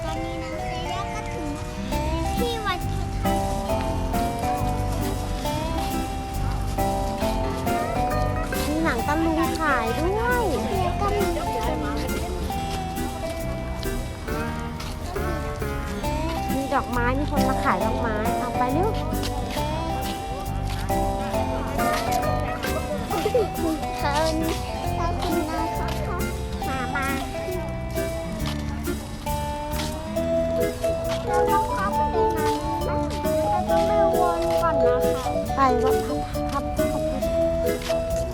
ตอนนี้น้องเซย่าก็ถึงที่วัดพระธาตุมีหนังตะลุงขายด้วยแล้วก็มีมีดอกไม้มีคนมาขายดอกไม้เอาไปเร็ว นะคะไปว่าพับพับพับพับ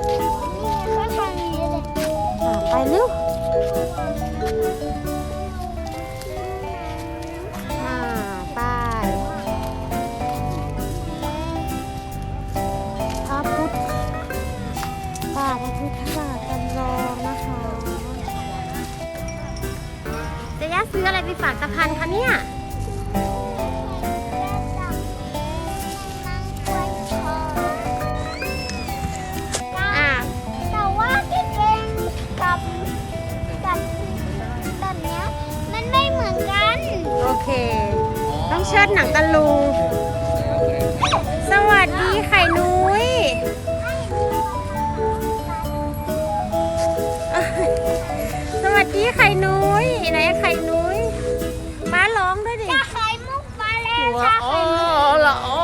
นี่เขาทางนี้เลยอ่าไปเร็วอ่าไปพระพุทธบาทพระพุทธบาทจำลองนะคะจะย่าซื้ออะไรไปฝากตะพันคะเนี่ย เค ต้องเชิดหนังตะลุง สวัสดีไข่นุ้ยเอ้ย สวัสดีไข่นุ้ยไหนไข่นุ้ยป้าร้องด้วยดิจะไข่มุกมาแล้วว้าค่ะอ๋อไข่มุกละอ๋อ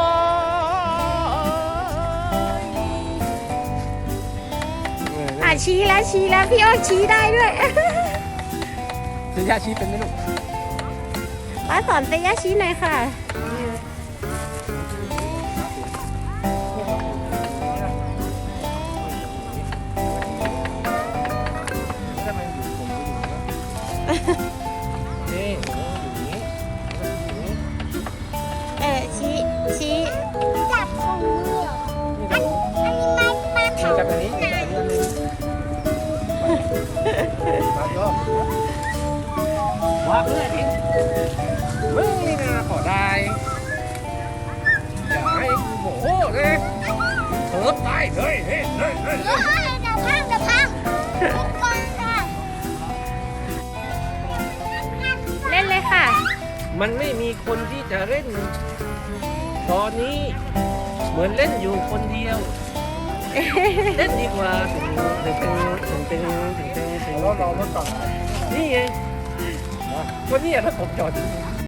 อะชี้แล้วชี้แล้วพี่อ้อชี้ได้ด้วยเซย่าชี้เป็นไหมลูก ป้าสอนเตย่าชี้หน่อยค่ะ ถ้ามันอยู่ผมก็อยู่นี่อยู่อย่างนี้อยู่อย่างนี้เออชี้ชี้จับของมือเหรออันอันนี้มามาเถาจับอันนี้จับอันนี้อันหนึงมาโยมวางเลยทิ้ง มึงนี่นาขอได้อย่าให้กูโมโหเลยเถิดตายเลยเฮ้ยเฮ้ยเฮ้ยเฮ้ยเดี๋ยวพังเดี๋ยวพังทุกคนค่ะเล่นเลยค่ะ มันไม่มีคนที่จะเล่น ตอนนี้เหมือนเล่นอยู่คนเดียว เล่นดีกว่าตึงตึงตึงตึงตึงตึงตึงเราเรารถก่อนนี่ไงวันนี้รถผมจอดอยู่